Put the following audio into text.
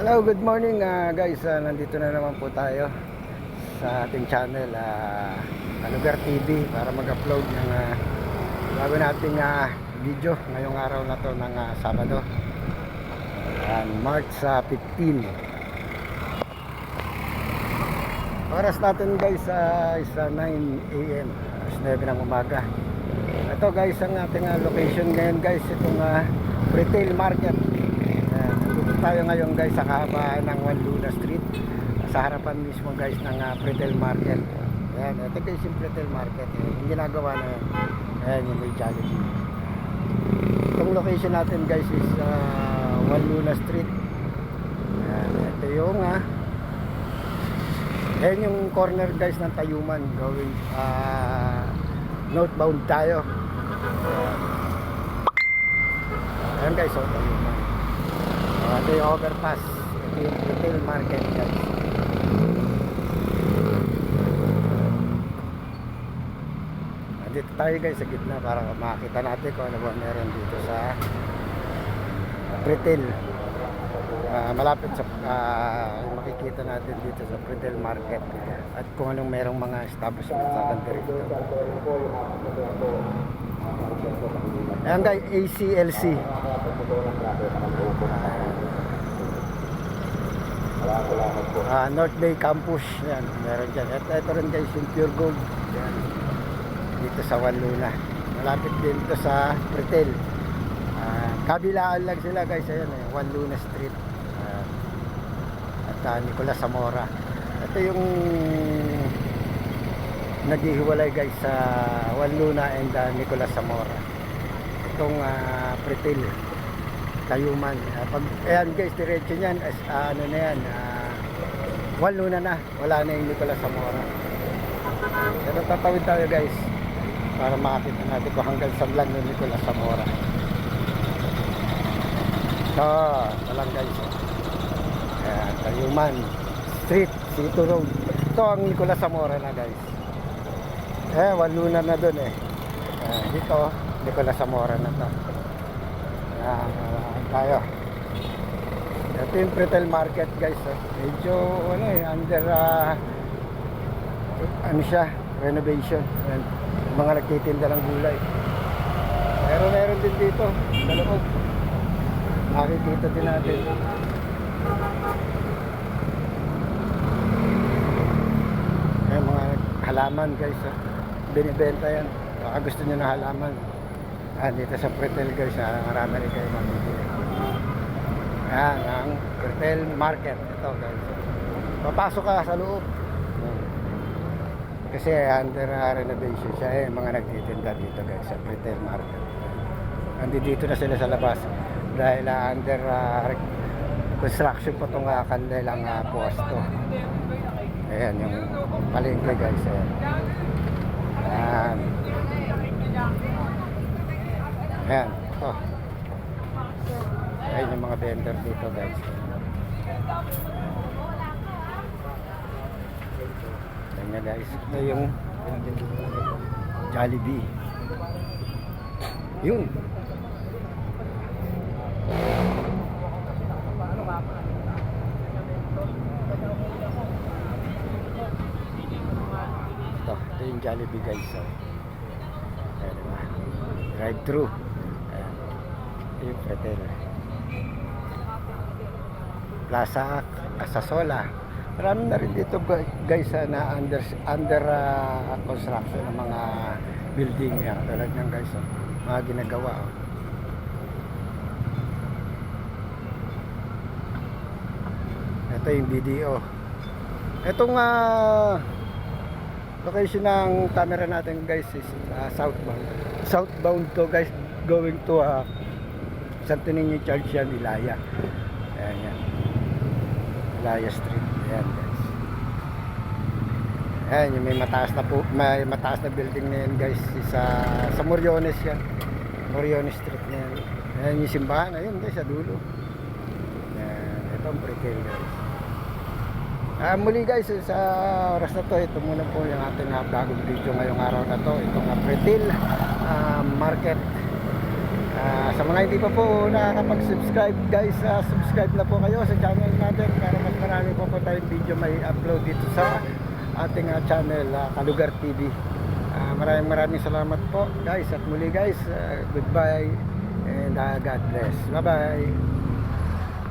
Hello, good morning ah, guys. Ah, nandito na naman po tayo sa ating channel ah, Alugar TV para mag-upload ng ah, bago nating ah, video ngayong araw na to ng ah, Sabado. Ayan, March ah, 15. Oras natin guys ah, is ah, 9 a.m. Alas 9 ng umaga. Ito guys ang ating ah, location ngayon guys itong ah, retail market. Tayo ngayon guys sa kahabaan ng Juan Luna Street sa harapan mismo guys ng uh, retail market. Ayan, ito guys yung retail market. Eh. Yung ginagawa na yan. Ayan yung may Jollibee. Itong location natin guys is uh, Juan Luna Street. Ayan, ito yung ah Ayan yung corner guys ng Tayuman going ah northbound tayo. Ayan. Guys, oh, Tayuman. Uh, ito yung overpass. Ito yung retail market guys. Dito tayo guys sa gitna para makita natin kung ano ba meron dito sa retail. Ah, malapit sa yung makikita natin dito sa retail market at kung anong merong mga establishment sa banda rito. Ayan guys, ACLC. Ah, North Bay Campus. Yan, meron dyan. Ito, ito rin guys yung Pure Gold. Yan. Dito sa Juan Luna. Malapit din to sa retail. Ah, kabilaan lang sila guys. Ayan eh, Juan Luna Street. Ah, at ah, Nicolas Zamora. Ito yung naghihiwalay guys sa Juan Luna and ah, Nicolas Zamora. Itong uh, retail. Tayuman. Ah, pag, ayan guys, diretso niyan, as, ah, ano na yan, ah, Juan Luna na. Wala na yung Nicolas Zamora. Pero tatawid tayo guys para makakita natin kung hanggang saan lang yung Nicolas Zamora. So, ito lang guys. Ayan, Tayuman Street, Cito Road. Ito ang Nicolas Zamora na guys. Eh, Juan Luna na dun eh. Ayan, dito, Nicolas Zamora na to. Tayo. Ito yung retail market guys. Oh. Medyo ano eh, under ah, ano siya, renovation. Yung mga nagtitinda ng gulay. Pero meron din dito sa loob. Makikita din natin. Ayan, mga halaman guys. Oh. Binibenta yan. Baka gusto nyo ng halaman. Ah, dito sa Pretel guys, ah, marami rin kayo mamimili. Ayan, ang Pretel Market. Ito guys. Papasok ka sa loob. Kasi under uh, renovation siya eh, mga nagtitinda dito guys sa Pretel Market. Andi dito na sila sa labas dahil uh, under uh, construction po itong uh, kanilang uh, puesto. Ayan yung palengke guys. Ayan. Ayan. Ayan. Ito. Ayan yung mga vendor dito guys. Ayan nga guys. Ito yung Jollibee. Yun. Ito, ito yung Jollibee guys. So. Ayan, diba? Drive thru. Ayan. Ito yung Pretel. Plaza Casasola. Marami na rin dito gu- guys ah, na under under ah, construction ng mga building yan. Tulad guys, oh, mga ginagawa. Oh. Ito yung BDO. Itong ah, location ng camera natin guys is ah, southbound. Southbound to guys going to uh, Santo Niño Church yan, Ilaya. Ayan yan. Ilaya Street. Ayan guys. Ayan yung may mataas na po, may mataas na building na yan guys sa sa Moriones yan. Moriones Street na yan. Ayan yung simbahan ayun guys sa dulo. Ayan, ito ang retail guys. Ah, muli guys, sa oras na to, ito muna po yung ating uh, bagong video ngayong araw na to. Itong uh, retail ah, market Ah, sa mga hindi pa po nakakapag-subscribe guys, ah, subscribe na po kayo sa channel natin para mas marami po po tayong video may upload dito sa ating ah, channel ah, Kalugar TV. Ah, maraming maraming salamat po guys at muli guys, ah, goodbye and ah, God bless. Bye bye.